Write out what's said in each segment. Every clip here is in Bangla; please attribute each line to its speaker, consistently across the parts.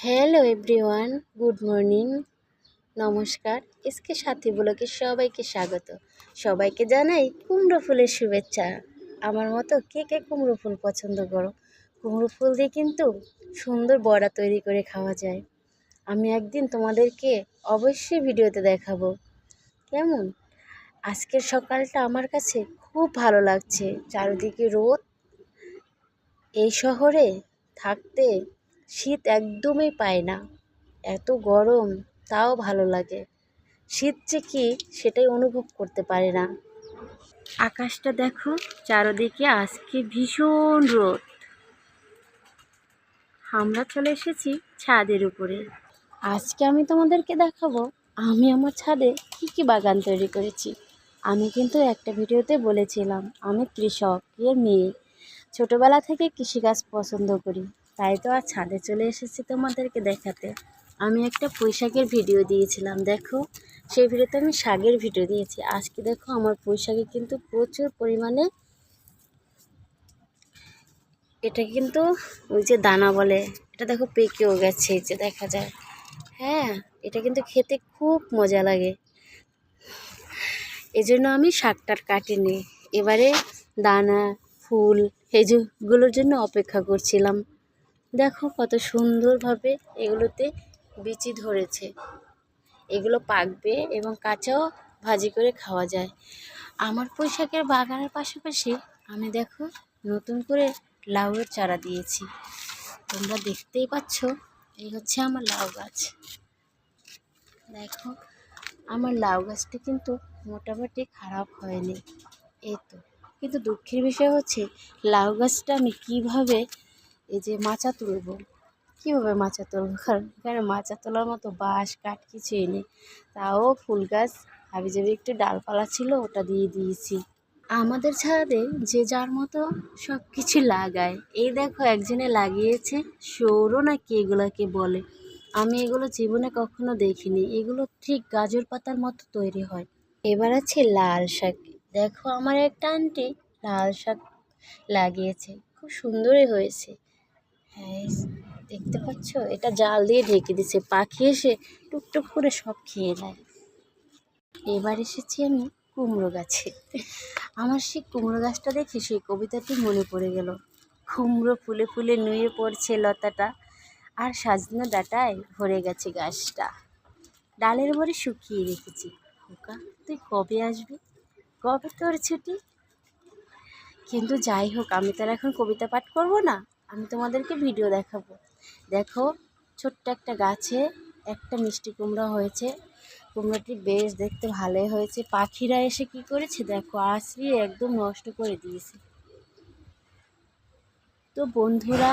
Speaker 1: Hello everyone, good morning. নমস্কার। এসকে সাথী ব্লকে সবাইকে স্বাগত। সবাইকে জানাই কুমড়ো ফুলের শুভেচ্ছা। আমার মতো কে কে কুমড়ো ফুল পছন্দ করো? কুমড়ো ফুল দিয়ে কিন্তু সুন্দর বড়া তৈরি করে খাওয়া যায়। আমি একদিন তোমাদেরকে অবশ্যই ভিডিওতে দেখাবো। কেমন? আজকের সকালটা আমার কাছে খুব ভালো লাগছে। চারিদিকে রোদ। এই শহরে থাকতে শীত একদমই পায় না। এত গরম, তাও ভালো লাগে। শীত যে কি, সেটাই অনুভব করতে পারে না। আকাশটা দেখো, চারদিকে আজকে ভীষণ রোদ। আমরা চলে এসেছি ছাদের উপরে। আজকে আমি তোমাদেরকে দেখাবো, আমি আমার ছাদে কী কী বাগান তৈরি করেছি। আমি কিন্তু একটা ভিডিওতে বলেছিলাম, আমি কৃষক, এর মেয়ে। ছোটোবেলা থেকে কৃষিকাজ পছন্দ করি। তাই তো আর ছাদে চলে এসেছি তোমাদেরকে দেখাতে। আমি একটা পুঁইশাকের ভিডিও দিয়েছিলাম, দেখো। সেই ভিডিওতে আমি শাকের ভিডিও দিয়েছি। আজকে দেখো আমার পুঁইশাকে কিন্তু প্রচুর পরিমাণে এটা কিন্তু ওই যে দানা বলে, এটা দেখো পেকেও গেছে যে দেখা যায়। হ্যাঁ এটা কিন্তু খেতে খুব মজা লাগে। এজন্য আমি শাকটার কাটিনি। এবারে দানা, ফুল হেজুগুলোর জন্য অপেক্ষা করছিলাম। দেখো কত সুন্দরভাবে এগুলোতে বিচি ধরেছে। এগুলো পাকবে এবং কাঁচাও ভাজি করে খাওয়া যায়। আমার পোশাকের বাগানের পাশাপাশি আমি দেখো নতুন করে লাউয়ের চারা দিয়েছি। তোমরা দেখতেই পাচ্ছ, এই হচ্ছে আমার লাউ গাছ। দেখো, আমার লাউ গাছটি কিন্তু মোটামুটি খারাপ হয়নি। এই তো। কিন্তু দুঃখের বিষয় হচ্ছে, লাউ গাছটা আমি কীভাবে এই যে মাচা তুলব। কীভাবে মাচা তুলব? কারণ এখানে মাচা তোলার মতো বাঁশ, কাঠ কিছুই নেই। তাও ফুল গাছ হাবিজাবি একটু ডালপালা ছিল, ওটা দিয়ে দিয়েছি। আমাদের ছাদে যে যার মতো সব কিছু লাগায়। এই দেখো একজনে লাগিয়েছে সৌর না কি এগুলোকে বলে। আমি এগুলো জীবনে কখনো দেখিনি। এগুলো ঠিক গাজর পাতার মতো তৈরি হয়। এবার আছে লাল শাক। দেখো আমার একটা আন্টি লাল শাক লাগিয়েছে। খুব সুন্দরই হয়েছে। হ্যাঁ দেখতে পাচ্ছ? এটা জাল দিয়ে ঢেকে দিছে পাখি এসে টুকটুক করে সব খেয়ে নেয়। এবার এসেছি আমি কুমড়ো গাছে। আমার সেই কুমড়ো গাছটা দেখে সেই কবিতাটি মনে পড়ে গেল। কুমড়ো ফুলে ফুলে নুয়ে পড়ছে লতাটা, আর সাজনো ডাটায় ভরে গেছে গাছটা। ডালের ভরে শুকিয়ে রেখেছি। খোকা, তুই কবে আসবি? কবে তোর ছুটি? কিন্তু যাই হোক, আমি তো আর এখন কবিতা পাঠ করব না। আমি তোমাদেরকে ভিডিও দেখাবো। দেখো, ছোট্ট একটা গাছে একটা মিষ্টি কুমড়া হয়েছে। কুমড়োটি বেশ দেখতে ভালোই হয়েছে। পাখিরা এসে কি করেছে দেখো আশ্রিয়ে একদম নষ্ট করে দিয়েছে। তো বন্ধুরা,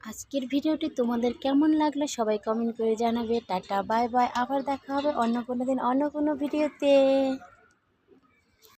Speaker 1: আজকের ভিডিওটি তোমাদের কেমন লাগল সবাই কমেন্ট করে জানাবে। টাটা বাই বাই আবার দেখা হবে অন্য কোনো দিন, অন্য কোনো ভিডিওতে